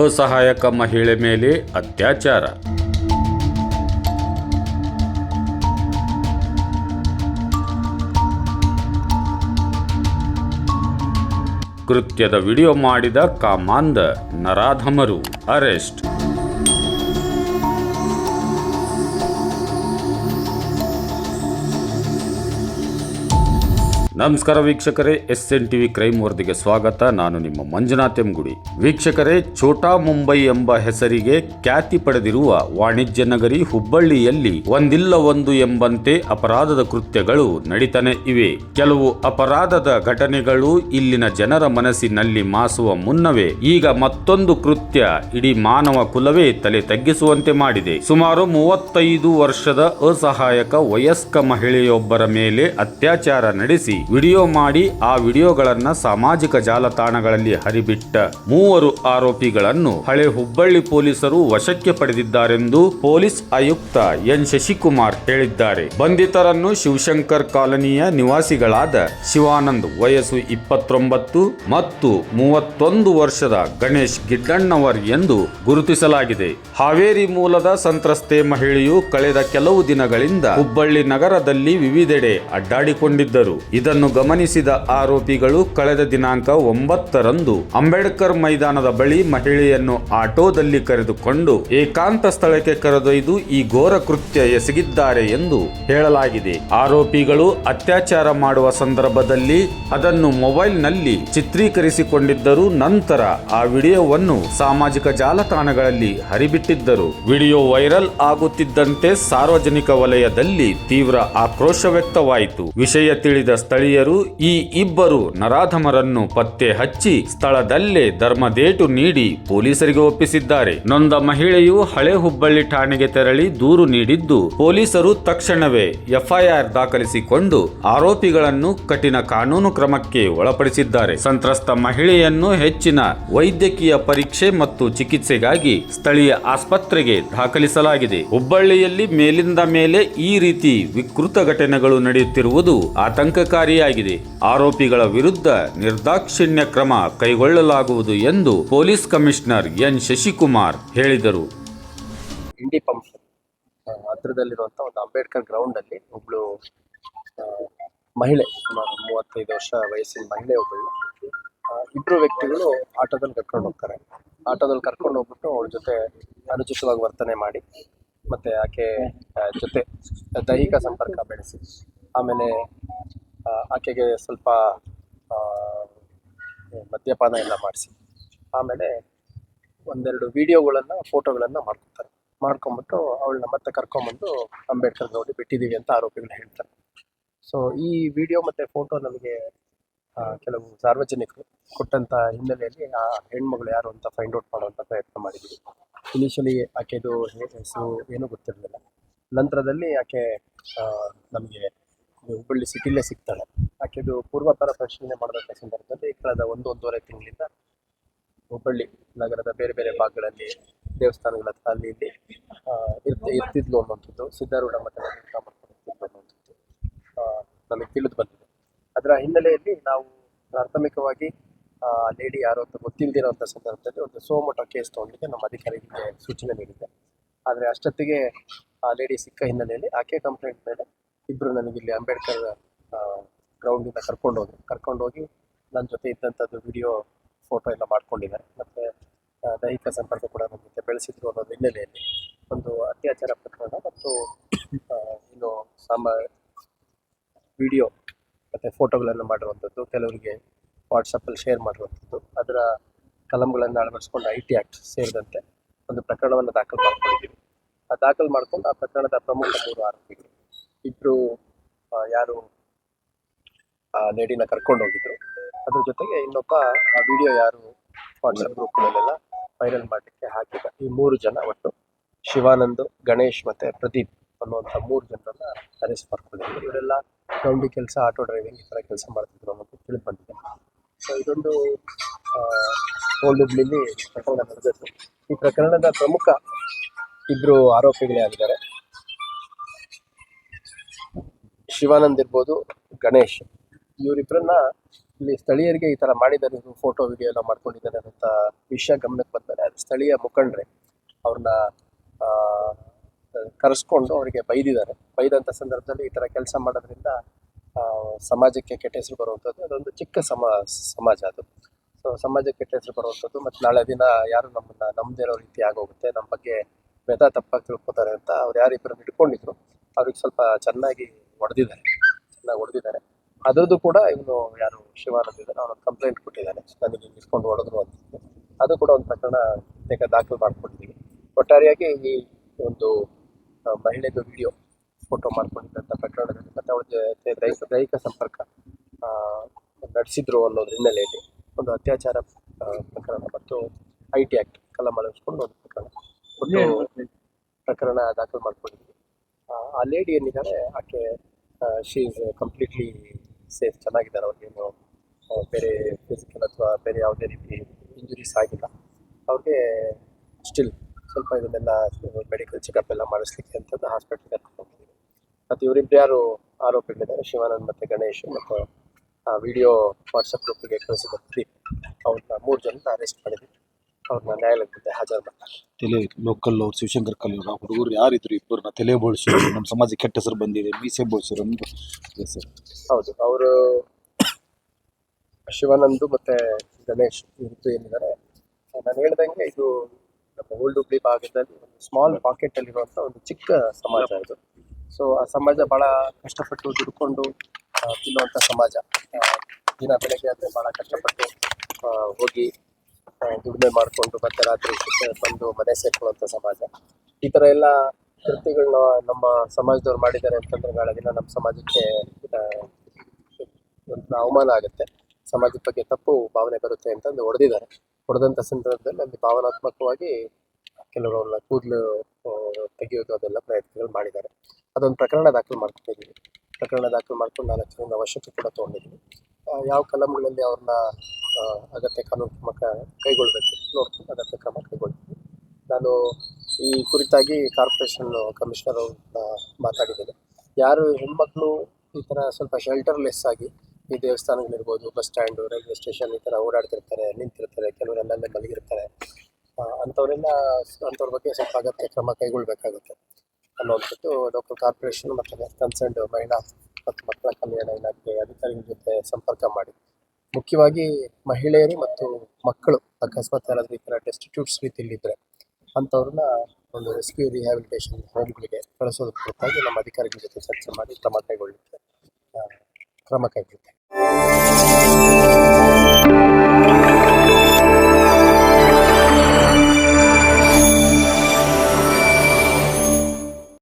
ಅಸಹಾಯಕ ಮಹಿಳೆ ಮೇಲೆ ಅತ್ಯಾಚಾರ. ಕೃತ್ಯದ ವಿಡಿಯೋ ಮಾಡಿದ ಕಾಮಾಂದ ನರಾಧಮರು. ಅರೆಸ್ಟ್. ನಮಸ್ಕಾರ ವೀಕ್ಷಕರೇ ಎಸ್ ಎನ್ ಟಿವಿ ಕ್ರೈಮ್ ವರದಿಗೆ ಸ್ವಾಗತ. ನಾನು ನಿಮ್ಮ ಮಂಜುನಾಥ್ ಎಂಗುಡಿ. ವೀಕ್ಷಕರೇ, ಛೋಟಾ ಮುಂಬೈ ಎಂಬ ಹೆಸರಿಗೆ ಖ್ಯಾತಿ ಪಡೆದಿರುವ ವಾಣಿಜ್ಯ ನಗರಿ ಹುಬ್ಬಳ್ಳಿಯಲ್ಲಿ ಒಂದಿಲ್ಲ ಒಂದು ಎಂಬಂತೆ ಅಪರಾಧದ ಕೃತ್ಯಗಳು ನಡೀತಾನೆ ಇವೆ. ಕೆಲವು ಅಪರಾಧದ ಘಟನೆಗಳು ಇಲ್ಲಿನ ಜನರ ಮನಸ್ಸಿನಲ್ಲಿ ಮಾಸುವ ಮುನ್ನವೇ ಈಗ ಮತ್ತೊಂದು ಕೃತ್ಯ ಇಡೀ ಮಾನವ ಕುಲವೇ ತಲೆ ತಗ್ಗಿಸುವಂತೆ ಮಾಡಿದೆ. ಸುಮಾರು ಮೂವತ್ತೈದು ವರ್ಷದ ಅಸಹಾಯಕ ವಯಸ್ಕ ಮಹಿಳೆಯೊಬ್ಬರ ಮೇಲೆ ಅತ್ಯಾಚಾರ ನಡೆಸಿ ವಿಡಿಯೋ ಮಾಡಿ ಆ ವಿಡಿಯೋಗಳನ್ನ ಸಾಮಾಜಿಕ ಜಾಲತಾಣಗಳಲ್ಲಿ ಹರಿಬಿಟ್ಟ ಮೂವರು ಆರೋಪಿಗಳನ್ನು ಹಳೆ ಹುಬ್ಬಳ್ಳಿ ಪೊಲೀಸರು ವಶಕ್ಕೆ ಪಡೆದಿದ್ದಾರೆಂದು ಪೊಲೀಸ್ ಆಯುಕ್ತ ಎನ್ ಶಶಿಕುಮಾರ್ ಹೇಳಿದ್ದಾರೆ. ಬಂಧಿತರನ್ನು ಶಿವಶಂಕರ್ ಕಾಲನಿಯ ನಿವಾಸಿಗಳಾದ ಶಿವಾನಂದ್ ವಯಸ್ಸು ಇಪ್ಪತ್ತೊಂಬತ್ತು ಮತ್ತು ಮೂವತ್ತೊಂದು ವರ್ಷದ ಗಣೇಶ್ ಗಿಡ್ಡಣ್ಣವರ್ ಎಂದು ಗುರುತಿಸಲಾಗಿದೆ. ಹಾವೇರಿ ಮೂಲದ ಸಂತ್ರಸ್ತೆ ಮಹಿಳೆಯು ಕಳೆದ ಕೆಲವು ದಿನಗಳಿಂದ ಹುಬ್ಬಳ್ಳಿ ನಗರದಲ್ಲಿ ವಿವಿಧೆಡೆ ಅಡ್ಡಾಡಿಕೊಂಡಿದ್ದರು. ಇದನ್ನು ಗಮನಿಸಿದ ಆರೋಪಿಗಳು ಕಳೆದ ದಿನಾಂಕ ಒಂಬತ್ತರಂದು ಅಂಬೇಡ್ಕರ್ ಮೈದಾನದ ಬಳಿ ಮಹಿಳೆಯನ್ನು ಆಟೋದಲ್ಲಿ ಕರೆದುಕೊಂಡು ಏಕಾಂತ ಸ್ಥಳಕ್ಕೆ ಕರೆದೊಯ್ದು ಈ ಘೋರ ಕೃತ್ಯ ಎಸಗಿದ್ದಾರೆ ಎಂದು ಹೇಳಲಾಗಿದೆ. ಆರೋಪಿಗಳು ಅತ್ಯಾಚಾರ ಮಾಡುವ ಸಂದರ್ಭದಲ್ಲಿ ಅದನ್ನು ಮೊಬೈಲ್ನಲ್ಲಿ ಚಿತ್ರೀಕರಿಸಿಕೊಂಡಿದ್ದರು ನಂತರ ಆ ವಿಡಿಯೋವನ್ನು ಸಾಮಾಜಿಕ ಜಾಲತಾಣಗಳಲ್ಲಿ ಹರಿಬಿಟ್ಟಿದ್ದರು. ವಿಡಿಯೋ ವೈರಲ್ ಆಗುತ್ತಿದ್ದಂತೆ ಸಾರ್ವಜನಿಕ ವಲಯದಲ್ಲಿ ತೀವ್ರ ಆಕ್ರೋಶ ವ್ಯಕ್ತವಾಯಿತು. ವಿಷಯ ತಿಳಿದ ಸ್ಥಳೀಯರು ಈ ಇಬ್ಬರು ನರಾಧಮರನ್ನು ಪತ್ತೆ ಹಚ್ಚಿ ಸ್ಥಳದಲ್ಲೇ ಧರ್ಮದೇಟು ನೀಡಿ ಪೊಲೀಸರಿಗೆ ಒಪ್ಪಿಸಿದ್ದಾರೆ. ನೊಂದ ಮಹಿಳೆಯು ಹಳೆ ಹುಬ್ಬಳ್ಳಿ ಠಾಣೆಗೆ ತೆರಳಿ ದೂರು ನೀಡಿದ್ದು, ಪೊಲೀಸರು ತಕ್ಷಣವೇ ಎಫ್ಐಆರ್ ದಾಖಲಿಸಿಕೊಂಡು ಆರೋಪಿಗಳನ್ನು ಕಠಿಣ ಕಾನೂನು ಕ್ರಮಕ್ಕೆ ಒಳಪಡಿಸಿದ್ದಾರೆ. ಸಂತ್ರಸ್ತ ಮಹಿಳೆಯನ್ನು ಹೆಚ್ಚಿನ ವೈದ್ಯಕೀಯ ಪರೀಕ್ಷೆ ಮತ್ತು ಚಿಕಿತ್ಸೆಗಾಗಿ ಸ್ಥಳೀಯ ಆಸ್ಪತ್ರೆಗೆ ದಾಖಲಿಸಲಾಗಿದೆ. ಹುಬ್ಬಳ್ಳಿಯಲ್ಲಿ ಮೇಲಿಂದ ಮೇಲೆ ಈ ರೀತಿ ವಿಕೃತ ಘಟನೆಗಳು ನಡೆಯುತ್ತಿರುವುದು ಆತಂಕಕಾರಿಯಾಗಿದೆ ಆರೋಪಿಗಳ ವಿರುದ್ಧ ನಿರ್ದಾಕ್ಷಿಣ್ಯ ಕ್ರಮ ಕೈಗೊಳ್ಳಲಾಗುವುದು ಎಂದು ಪೊಲೀಸ್ ಕಮಿಷನರ್ ಎನ್. ಶಶಿಕುಮಾರ್ ಹೇಳಿದರು. ಇಂಡಿ ಪಂಪ್ ಒಂದು ಅಂಬೇಡ್ಕರ್ ಗ್ರೌಂಡಲ್ಲಿ ಒಬ್ಳು ಆ, ಮಹಿಳೆ ಸುಮಾರು ಮೂವತ್ತೈದು ವರ್ಷ ವಯಸ್ಸಿನ ಮಹಿಳೆ ಒಬ್ಬಳು. ಇಬ್ಬರು ವ್ಯಕ್ತಿಗಳು ಆಟೋದಲ್ಲಿ ಕರ್ಕೊಂಡು ಹೋಗ್ತಾರೆ. ಆಟೋದಲ್ಲಿ ಕರ್ಕೊಂಡು ಹೋಗ್ಬಿಟ್ಟು ಅವಳ ಜೊತೆ ಅನುಚಿತವಾಗಿ ವರ್ತನೆ ಮಾಡಿ ಮತ್ತೆ ಆಕೆ ಜೊತೆ ದೈಹಿಕ ಸಂಪರ್ಕ ಬೆಳೆಸಿ ಆಮೇಲೆ ಆಕೆಗೆ ಸ್ವಲ್ಪ ಮದ್ಯಪಾನ ಎಲ್ಲ ಮಾಡಿಸಿ. ಆಮೇಲೆ ಒಂದೆರಡು ವಿಡಿಯೋಗಳನ್ನು, ಫೋಟೋಗಳನ್ನು ಮಾಡ್ಕೊತಾರೆ ಮಾಡ್ಕೊಂಬಿಟ್ಟು ಅವಳನ್ನ ಮತ್ತೆ ಕರ್ಕೊಂಬಂದು ಅಂಬೇಡ್ಕರ್ ನೋಡಿ ಬಿಟ್ಟಿದ್ದೀವಿ ಅಂತ ಆರೋಪಿಗಳು ಹೇಳ್ತಾರೆ. ಸೊ ಈ ವಿಡಿಯೋ ಮತ್ತು ಫೋಟೋ ನಮಗೆ ಕೆಲವು ಸಾರ್ವಜನಿಕರು ಕೊಟ್ಟಂಥ ಹಿನ್ನೆಲೆಯಲ್ಲಿ ಆ ಹೆಣ್ಮಗಳು ಯಾರು ಅಂತ ಫೈಂಡ್ ಔಟ್ ಮಾಡುವಂಥ ಪ್ರಯತ್ನ ಮಾಡಿದ್ವಿ. ಇನಿಷಿಯಲಿ ಆಕೆದು ಹೆಸರು ಏನೂ ಗೊತ್ತಿರಲಿಲ್ಲ. ನಂತರದಲ್ಲಿ ಆಕೆ ನಮಗೆ ಹುಬ್ಬಳ್ಳಿ ಸಿಟಿಲೇ ಸಿಗ್ತಾಳೆ. ಆಕೆದು ಪೂರ್ವಾಪರ ಪರಿಶೀಲನೆ ಮಾಡಿದಂಥ ಸಂದರ್ಭದಲ್ಲಿ ಕಳೆದ ಒಂದು ಒಂದೂವರೆ ತಿಂಗಳಿಂದ ಹುಬ್ಬಳ್ಳಿ ನಗರದ ಬೇರೆ ಬೇರೆ ಭಾಗಗಳಲ್ಲಿ, ದೇವಸ್ಥಾನಗಳ ಹತ್ರ ಅಲ್ಲಿ ಇಲ್ಲಿ ಇರ್ತ, ಇರ್ತಿದ್ಲು ಅನ್ನುವಂಥದ್ದು. ಸಿದ್ಧಾರೂಢ ಮಠದಲ್ಲಿ ನಮಗೆ ತಿಳಿದು ಬಂದಿದೆ. ಅದರ ಹಿನ್ನೆಲೆಯಲ್ಲಿ ನಾವು ಪ್ರಾಥಮಿಕವಾಗಿ ಲೇಡಿ ಯಾರು ಅಂತ ಗೊತ್ತಿಲ್ಲದಿರೋಂಥ ಸಂದರ್ಭದಲ್ಲಿ ಒಂದು ಸೋಮಠ ಕೇಸ್ ತೊಗೊಂಡಿದ್ದೆ. ನಮ್ಮ ಅಧಿಕಾರಿಗಳಿಗೆ ಸೂಚನೆ ನೀಡಿದ್ದೆ. ಆದರೆ ಅಷ್ಟೊತ್ತಿಗೆ ಆ ಲೇಡಿ ಸಿಕ್ಕ ಹಿನ್ನೆಲೆಯಲ್ಲಿ ಆಕೆ ಕಂಪ್ಲೇಂಟ್ ಮೇಲೆ ಇಬ್ಬರು ನನಗೆ ಇಲ್ಲಿ ಅಂಬೇಡ್ಕರ್ ಗ್ರೌಂಡಿಂದ ಕರ್ಕೊಂಡು ಹೋದ್ರು ಕರ್ಕೊಂಡು ಹೋಗಿ ನನ್ನ ಜೊತೆ ಇದ್ದಂಥದ್ದು ವಿಡಿಯೋ ಫೋಟೋ ಎಲ್ಲ ಮಾಡ್ಕೊಂಡಿದ್ದಾರೆ. ಮತ್ತು ದೈಹಿಕ ಸಂಪರ್ಕ ಕೂಡ ನನ್ನ ಜೊತೆ ಬೆಳೆಸಿದ್ರು ಅನ್ನೋ ಹಿನ್ನೆಲೆಯಲ್ಲಿ ಒಂದು ಅತ್ಯಾಚಾರ ಪ್ರಕರಣ ಮತ್ತು ಏನು ಸಾಮ ವಿಡಿಯೋ ಮತ್ತು ಫೋಟೋಗಳನ್ನು ಮಾಡಿರುವಂಥದ್ದು ಕೆಲವರಿಗೆ ವಾಟ್ಸಪ್ಪಲ್ಲಿ ಶೇರ್ ಮಾಡಿರುವಂಥದ್ದು ಅದರ ಕಲಂಗಳನ್ನು ಅಳವಡಿಸ್ಕೊಂಡು ಐ ಟಿ ಆ್ಯಕ್ಟ್ ಸೇರಿದಂತೆ ಒಂದು ಪ್ರಕರಣವನ್ನು ದಾಖಲು ಮಾಡ್ಕೊಂಡಿದ್ದೀವಿ. ಆ ದಾಖಲು ಮಾಡ್ಕೊಂಡು ಆ ಪ್ರಕರಣದ ಪ್ರಮುಖ ಮೂರು ಆರೋಪಿಗಳು. ಇಬ್ಬರು ಯಾರು, ಆ ಲೇಡಿನ ಕರ್ಕೊಂಡು ಹೋಗಿದ್ರು. ಅದ್ರ ಜೊತೆಗೆ ಇನ್ನೊಬ್ಬ, ಆ ವಿಡಿಯೋ ಯಾರು ವಾಟ್ಸಪ್ ಗ್ರೂಪ್ನಲ್ಲೆಲ್ಲ ವೈರಲ್ ಮಾಡಲಿಕ್ಕೆ ಹಾಕಿದ. ಈ ಮೂರು ಜನ ಒಟ್ಟು ಶಿವಾನಂದ್, ಗಣೇಶ್ ಮತ್ತೆ ಪ್ರದೀಪ್ ಅನ್ನುವಂಥ ಮೂರು ಜನರನ್ನ ಅರೆಸ್ಟ್ ಮಾಡ್ಕೊಂಡಿದ್ರು. ಇವರೆಲ್ಲ ಗೌಂಡಿ ಕೆಲಸ ಆಟೋ ಡ್ರೈವಿಂಗ್ ಈ ಥರ ಕೆಲಸ ಮಾಡ್ತಿದ್ರು ಅನ್ನೋದು ತಿಳಿದು ಬಂದಿದೆ ಸೊ ಇದೊಂದು ಓಲ್ಡ್ ಹುಬ್ಳಿಲಿ ಪ್ರಕರಣ ನಡೆದಿತ್ತು. ಈ ಪ್ರಕರಣದ ಪ್ರಮುಖ ಇಬ್ರು ಆರೋಪಿಗಳೇ ಆಗಿದ್ದಾರೆ. ಶಿವಾನಂದ್ ಇರ್ಬೋದು, ಗಣೇಶ್ ಇವರಿಬ್ಬರನ್ನ ಇಲ್ಲಿ ಸ್ಥಳೀಯರಿಗೆ ಈ ತರ ಮಾಡಿದ್ದಾರೆ. ಇವರು ಫೋಟೋ ವಿಡಿಯೋ ಎಲ್ಲ ಮಾಡ್ಕೊಂಡಿದ್ದಾರೆ ಅಂತ ವಿಷಯ ಗಮನಕ್ಕೆ ಬಂದರೆ ಅದು ಸ್ಥಳೀಯ ಮುಖಂಡ್ರೆ ಅವ್ರನ್ನ ಕರೆಸ್ಕೊಂಡು ಅವರಿಗೆ ಬೈದಿದ್ದಾರೆ. ಬೈದಂಥ ಸಂದರ್ಭದಲ್ಲಿ ಈ ತರ ಕೆಲಸ ಮಾಡೋದ್ರಿಂದ ಸಮಾಜಕ್ಕೆ ಕೆಟ್ಟ ಹೆಸರು ಬರುವಂಥದ್ದು ಅದೊಂದು ಚಿಕ್ಕ ಸಮ, ಸಮಾಜ ಅದು. ಸೊ ಸಮಾಜಕ್ಕೆ ಕೆಟ್ಟ ಹೆಸರು ಬರುವಂಥದ್ದು ಮತ್ತು ನಾಳೆ ದಿನ ಯಾರು ನಮ್ಮನ್ನ ನಮ್ಮದೇ ಇರೋ ರೀತಿ ಆಗೋಗುತ್ತೆ. ನಮ್ಮ ಬಗ್ಗೆ ವ್ಯಥ ತಪ್ಪಾಗಿ ತಿಳ್ಕೊತಾರೆ ಅಂತ ಅವ್ರು ಯಾರಿಬ್ಬರನ್ನು ಇಟ್ಕೊಂಡಿದ್ರು ಅವ್ರಿಗೆ ಸ್ವಲ್ಪ ಚೆನ್ನಾಗಿ ಹೊಡೆದಿದ್ದಾರೆ. ಚೆನ್ನಾಗಿ ಹೊಡೆದಿದ್ದಾರೆ. ಅದರದ್ದು ಕೂಡ ಇವನು ಯಾರು ಶಿವಾನಂದ ಇದ್ದಾರೆ ಅವನು ಕಂಪ್ಲೇಂಟ್ ಕೊಟ್ಟಿದ್ದಾನೆ. ನನಗೆ ಇಸ್ಕೊಂಡು ಹೊಡೆದ್ರು ಅಂತ. ಅದು ಕೂಡ ಒಂದು ಪ್ರಕರಣ ಬೇಕಾದ ದಾಖಲು ಮಾಡ್ಕೊಂಡಿದ್ದೀವಿ. ಒಟ್ಟಾರೆಯಾಗಿ ಈ ಒಂದು ಮಹಿಳೆಯದು ಮಹಿಳೆದು ವಿಡಿಯೋ ಫೋಟೋ ಮಾಡ್ಕೊಂಡಿದ್ದಂಥ ಪ್ರಕರಣದಲ್ಲಿ ಮತ್ತು ಅವಳ ಜೊತೆ ದೈಹಿಕ ದೈಹಿಕ ಸಂಪರ್ಕ ನಡೆಸಿದ್ರು ಅನ್ನೋದ್ರ ಹಿನ್ನೆಲೆಯಲ್ಲಿ ಒಂದು ಅತ್ಯಾಚಾರ ಪ್ರಕರಣ ಮತ್ತು ಐ ಟಿ ಆಕ್ಟ್ ಕಲಂ ಅಳವಡಿಸ್ಕೊಂಡು ಒಂದು ಪ್ರಕರಣ. ಒಂದು ಪ್ರಕರಣ ದಾಖಲು ಮಾಡ್ಕೊಂಡಿದ್ವಿ ಆ, ಆ ಲೇಡಿ ಏನಿದ್ದಾರೆ ಆಕೆ ಶಿ ಇಸ್ ಕಂಪ್ಲೀಟ್ಲಿ ಸೇಫ್ ಚೆನ್ನಾಗಿದ್ದಾರೆ ಅವ್ರಿಗೇನು ಬೇರೆ ಫಿಸಿಕಲ್ ಅಥವಾ ಬೇರೆ ಯಾವುದೇ ರೀತಿ ಇಂಜುರೀಸ್ ಆಗಿಲ್ಲ. ಅವ್ರಿಗೆ ಸ್ಟಿಲ್ ಸ್ವಲ್ಪ ಇದನ್ನೆಲ್ಲ ಮೆಡಿಕಲ್ ಚೆಕಪ್ ಎಲ್ಲ ಮಾಡಿಸ್ಲಿಕ್ಕೆ ಅಂತದ್ದು ಹಾಸ್ಪಿಟ್ಲ್ ಕರ್ಕೊಂಡು ಹೋಗಿದ್ದೀವಿ ಮತ್ತು ಇವರಿಬ್ಬರು ಯಾರು ಆರೋಪಿಗಳಿದ್ದಾರೆ? ಶಿವಾನಂದ್ ಮತ್ತು ಗಣೇಶ್ ಮತ್ತು ವಿಡಿಯೋ ವಾಟ್ಸಪ್ ಗ್ರೂಪಿಗೆ ಕಳಿಸಿದ ಕ್ಲಿಪ್ ಅವ್ರನ್ನ ಮೂರು ಜನ ಅರೆಸ್ಟ್ ಮಾಡಿದ್ವಿ ಅವ್ರನ್ನ ನ್ಯಾಯಾಲಯದ ಮುಂದೆ ಹಾಜರು ಮಾಡ್ತಾರೆ ತಲೆ ಲೋಕಲ್ ಅವ್ರು ಶಿವಶಂಕರ್ ಕಲ್ಲೂರ ಹುಡುಗರು ಯಾರಿದ್ರು ಇಬ್ಬರನ್ನ ತಲೆ ಬೋಳಿಸಿದ್ರು ನಮ್ಮ ಸಮಾಜಕ್ಕೆ ಕೆಟ್ಟ ಹೆಸರು ಬಂದಿದೆ ಮೀಸೆ ಬೋಳ್ಸಿರೋ ಅಂತ. ಇದೆ ಸರ್ ಹೌದು ಅವರು ಶಿವಾನಂದು ಮತ್ತೆ ಗಣೇಶ್ ಇವ್ರದ್ದು ಏನಿದ್ದಾರೆ? ನಾನು ಹೇಳ್ದಂಗೆ ಇದು ನಮ್ಮ ಓಲ್ಡ್ ಹುಬ್ಳಿ ಭಾಗದಲ್ಲಿ ಒಂದು ಸ್ಮಾಲ್ ಪಾಕೆಟ್ ಒಂದು ಚಿಕ್ಕ ಸಮಾಜ ಇದು. ಸೊ ಆ ಸಮಾಜ ಬಹಳ ಕಷ್ಟಪಟ್ಟು ದುಡ್ಕೊಂಡು ತಿನ್ನುವಂಥ ತಿನ್ನುವಂತ ಸಮಾಜ. ದಿನ ಬೆಳಗ್ಗೆ ಆದ್ರೆ ಬಹಳ ಕಷ್ಟಪಟ್ಟು ಹೋಗಿ ಆ, ದುಡಿಮೆ ಮಾಡಿಕೊಂಡು ಮತ್ತೆ ರಾತ್ರಿ ಬಂದು ಮನೆ ಸೇರ್ಕೊಳ್ಳುವಂಥ ಸಮಾಜ. ಈ ತರ ಎಲ್ಲ ಕೃತ್ಯಗಳನ್ನ ನಮ್ಮ ಸಮಾಜದವ್ರು ಮಾಡಿದ್ದಾರೆ ಅಂತಂದ್ರೆ ನಾಳೆ ನಮ್ಮ ಸಮಾಜಕ್ಕೆ ಒಂದು ಅವಮಾನ ಆಗುತ್ತೆ. ಸಮಾಜದ ಬಗ್ಗೆ ತಪ್ಪು ಭಾವನೆ ಬರುತ್ತೆ ಅಂತಂದು ಹೊಡೆದಿದ್ದಾರೆ. ಹೊಡೆದಂಥ ಸಂದರ್ಭದಲ್ಲಿ ಅಲ್ಲಿ ಭಾವನಾತ್ಮಕವಾಗಿ ಕೆಲವರು ಅವ್ರನ್ನ ಕೂದಲು ತೆಗೆಯೋದು ಅದೆಲ್ಲ ಪ್ರಯತ್ನಗಳು ಮಾಡಿದ್ದಾರೆ. ಅದೊಂದು ಪ್ರಕರಣ ದಾಖಲು ಮಾಡ್ಕೊಂಡಿದ್ದೀವಿ ಪ್ರಕರಣ ದಾಖಲು ಮಾಡ್ಕೊಂಡು ನಾಲ್ಕು ಜನ ವಶಕ್ಕೆ ಕೂಡ ತೊಗೊಂಡಿದ್ದೀವಿ. ಆ, ಯಾವ ಕಲಂಗಳಲ್ಲಿ ಅವ್ರನ್ನ ಅಗತ್ಯ ಕಾನೂನು ಕ್ರಮ ಕ- ಕೈಗೊಳ್ಬೇಕು? ನೋಡ್ಕೊಂಡು ಅಗತ್ಯ ಕ್ರಮ ಕೈಗೊಳ್ತೀವಿ ನಾನು ಈ ಕುರಿತಾಗಿ ಕಾರ್ಪೊರೇಷನ್ ಕಮಿಷನರ್ ಅವ್ರನ್ನ ಮಾತಾಡಿದ್ದೇನೆ. ಯಾರು ಹೆಣ್ಮಕ್ಳು ಈ ಥರ ಸ್ವಲ್ಪ ಶೆಲ್ಟರ್ಲೆಸ್ ಆಗಿ ಈ ದೇವಸ್ಥಾನಗಳಿರ್ಬೋದು ಬಸ್ ಸ್ಟ್ಯಾಂಡು ರೈಲ್ವೆ ಸ್ಟೇಷನ್ ಈ ಥರ ಓಡಾಡ್ತಿರ್ತಾರೆ, ನಿಂತಿರ್ತಾರೆ ಕೆಲವರು ಅಲ್ಲಲ್ಲೇ ಮಲಗಿರ್ತಾರೆ ಅಂಥವರೆಲ್ಲ ಅಂಥವ್ರ ಬಗ್ಗೆ ಸ್ವಲ್ಪ ಅಗತ್ಯ ಕ್ರಮ ಕೈಗೊಳ್ಬೇಕಾಗುತ್ತೆ ಅನ್ನುವಂಥದ್ದು ಲೋಕಲ್ ಕಾರ್ಪೊರೇಷನ್ ಮತ್ತು ಕನ್ಸರ್ನ್ಡ್ ಮಹಿಳಾ ಮತ್ತು ಮಕ್ಕಳ ಕಲ್ಯಾಣ ಇಲಾಖೆ ಅಧಿಕಾರಿಗಳ ಜೊತೆ ಸಂಪರ್ಕ ಮಾಡಿ. ಮುಖ್ಯವಾಗಿ ಮಹಿಳೆಯರು ಮತ್ತು ಮಕ್ಕಳು ಅಕಸ್ಮಾತ್ ಯಾರಾದರೂ ಈ ಥರ ಡೆಸ್ಟಿಟ್ಯೂಟ್ಸ್ ರೀತಿಯಲ್ಲಿದ್ದರೆ ಅಂಥವ್ರನ್ನ ಒಂದು ರೆಸ್ಕ್ಯೂ ರಿಹ್ಯಾಬಿಲಿಟೇಷನ್ ಹೋಮ್ಗಳಿಗೆ ಕಳಿಸೋದಕ್ಕೆ ಕುರಿತಾಗಿ ನಮ್ಮ ಅಧಿಕಾರಿಗಳ ಜೊತೆ ಚರ್ಚೆ ಮಾಡಿ ಕ್ರಮ ಕೈಗೊಳ್ಳಲಿಕ್ಕೆ ಕ್ರಮ ಕೈಗೊಳ್ಳುತ್ತೆ